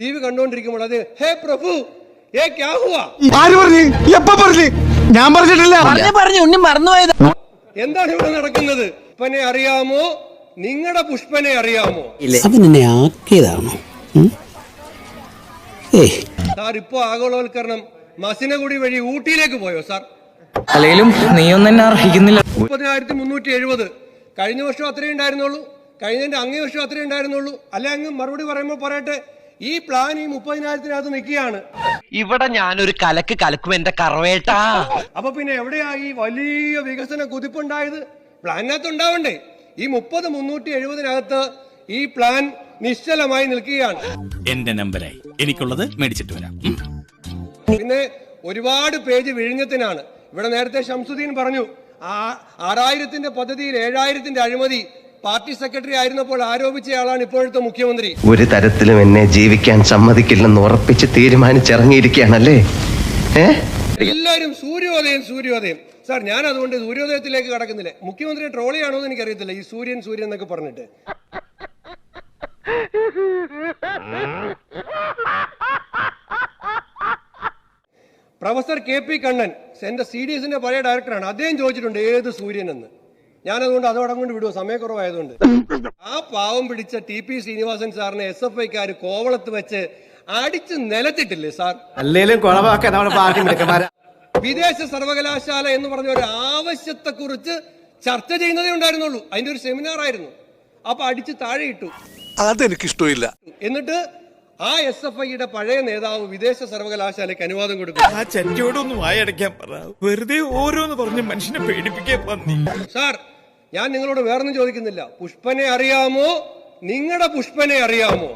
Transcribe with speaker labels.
Speaker 1: T V കണ്ടുകൊണ്ടിരിക്കുമ്പോൾ അത് ഹേ പ്രഭു ഏ ക്യാ ഹുവാ?
Speaker 2: ആര് പറഞ്ഞു? എപ്പ പറഞ്ഞു? ഞാൻ പറഞ്ഞിട്ടില്ല.
Speaker 3: പറഞ്ഞു പറഞ്ഞു ഉണ്ണി മറന്നുപോയത്
Speaker 1: എന്താണ് ഇവിടെ നടക്കുന്നത്? പുഷ്പനെ അറിയാമോ? നിങ്ങളുടെ പുഷ്പനെ അറിയാമോ?
Speaker 4: അതിനെന്നെ ആക്കിയതാണോ?
Speaker 1: സാർ ഇപ്പോ ആഗോളവൽക്കരണം മസിനഗുഡി വഴി ഊട്ടിയിലേക്ക് പോയോ സാർ?
Speaker 3: അല്ലെങ്കിലും നീയൊന്നും എന്നെ അർഹിക്കുന്നില്ല.
Speaker 1: മുപ്പതിനായിരത്തി മുന്നൂറ്റി എഴുപത് കഴിഞ്ഞ വർഷം അത്രേ ഉണ്ടായിരുന്നുള്ളൂ. കഴിഞ്ഞതിന്റെ അങ്ങേ വർഷം അത്രേ ഉണ്ടായിരുന്നുള്ളൂ. അല്ലെ അങ്ങ് മറുപടി പറയുമ്പോൾ പറയട്ടെ? ഈ പ്ലാൻ ഈ മുപ്പതിനായിരത്തിനകത്ത് നിൽക്കുകയാണ്.
Speaker 5: ഇവിടെ ഞാനൊരു കലക്ക് കലക്കും എന്റെ കറവേട്ടാ.
Speaker 1: അപ്പൊ പിന്നെ എവിടെയാ ഈ വലിയ വികസന കുതിപ്പുണ്ടായത്? പ്ലാനിനകത്ത് ഉണ്ടാവണ്ടേ ഈ മുപ്പത് മുന്നൂറ്റി എഴുപതിനകത്ത് ഈ പ്ലാൻ നിശ്ചലമായി നിൽക്കുകയാണ്.
Speaker 6: എന്റെ നമ്പരായി. എനിക്കുള്ളത് മേടിച്ചിട്ട് വരാം.
Speaker 1: പിന്നെ ഒരുപാട് പേജ് വിഴിഞ്ഞത്തിനാണ്. ഇവിടെ നേരത്തെ ഷംസുദ്ദീൻ പറഞ്ഞു ആ ആറായിരത്തിന്റെ പദ്ധതിയിൽ ഏഴായിരത്തിന്റെ അഴിമതി പാർട്ടി സെക്രട്ടറി ആയിരുന്നപ്പോൾ ആരോപിച്ചയാളാണ് ഇപ്പോഴത്തെ മുഖ്യമന്ത്രി.
Speaker 7: ഒരു തരത്തിലും എന്നെ ജീവിക്കാൻ സമ്മതിക്കില്ലെന്ന് ഉറപ്പിച്ച് തീരുമാനിച്ചിറങ്ങിയിരിക്കുകയാണല്ലേ? എല്ലാരും
Speaker 1: എല്ലാവരും സൂര്യോദയം സൂര്യോദയം. സാർ ഞാൻ അതുകൊണ്ട് സൂര്യോദയത്തിലേക്ക് കടക്കുന്നില്ല. മുഖ്യമന്ത്രി ട്രോളിയാണോ എന്ന് എനിക്കറിയത്തില്ല. ഈ സൂര്യൻ സൂര്യൻ എന്നൊക്കെ പറഞ്ഞിട്ട്. പ്രൊഫസർ കെ പി കണ്ണൻ എന്റെ സി ഡി എസിന്റെ പഴയ ഡയറക്ടറാണ്. അദ്ദേഹം ചോദിച്ചിട്ടുണ്ട് ഏത് സൂര്യൻ എന്ന് ഞാനതുകൊണ്ട് അതോടം കൊണ്ട് വിടുവോ? സമയക്കുറവായതുകൊണ്ട്. ആ പാവം പിടിച്ച ടി പി ശ്രീനിവാസൻ സാറിനെ എസ് എഫ് ഐക്കാർ കോവളത്ത് വെച്ച് അടിച്ച് നിലത്തിട്ടില്ലേ സാർ?
Speaker 2: അല്ലേലും നമ്മുടെ പാർട്ടി
Speaker 1: വിദേശ സർവകലാശാല എന്ന് പറഞ്ഞ ഒരു ആവശ്യത്തെ കുറിച്ച് ചർച്ച ചെയ്യുന്നതേ ഉണ്ടായിരുന്നുള്ളൂ. അതിന്റെ ഒരു സെമിനാർ ആയിരുന്നു. അപ്പൊ അടിച്ച് താഴെ ഇട്ടു.
Speaker 8: അതെനിക്ക് ഇഷ്ടമില്ല
Speaker 1: എന്നിട്ട് ആ എസ് എഫ് ഐയുടെ പഴയ നേതാവ് വിദേശ സർവകലാശാലയ്ക്ക് അനുവാദം കൊടുക്കും
Speaker 6: ആ ചെറ്റോടൊന്ന് വായടയ്ക്കാൻ പറ. വെറുതെ ഓരോന്ന് പറഞ്ഞ് മനുഷ്യനെ പേടിപ്പിക്കാൻ പന്നി
Speaker 1: സാർ ഞാൻ നിങ്ങളോട് വേറൊന്നും ചോദിക്കുന്നില്ല. പുഷ്പനെ അറിയാമോ? നിങ്ങളുടെ പുഷ്പനെ അറിയാമോ?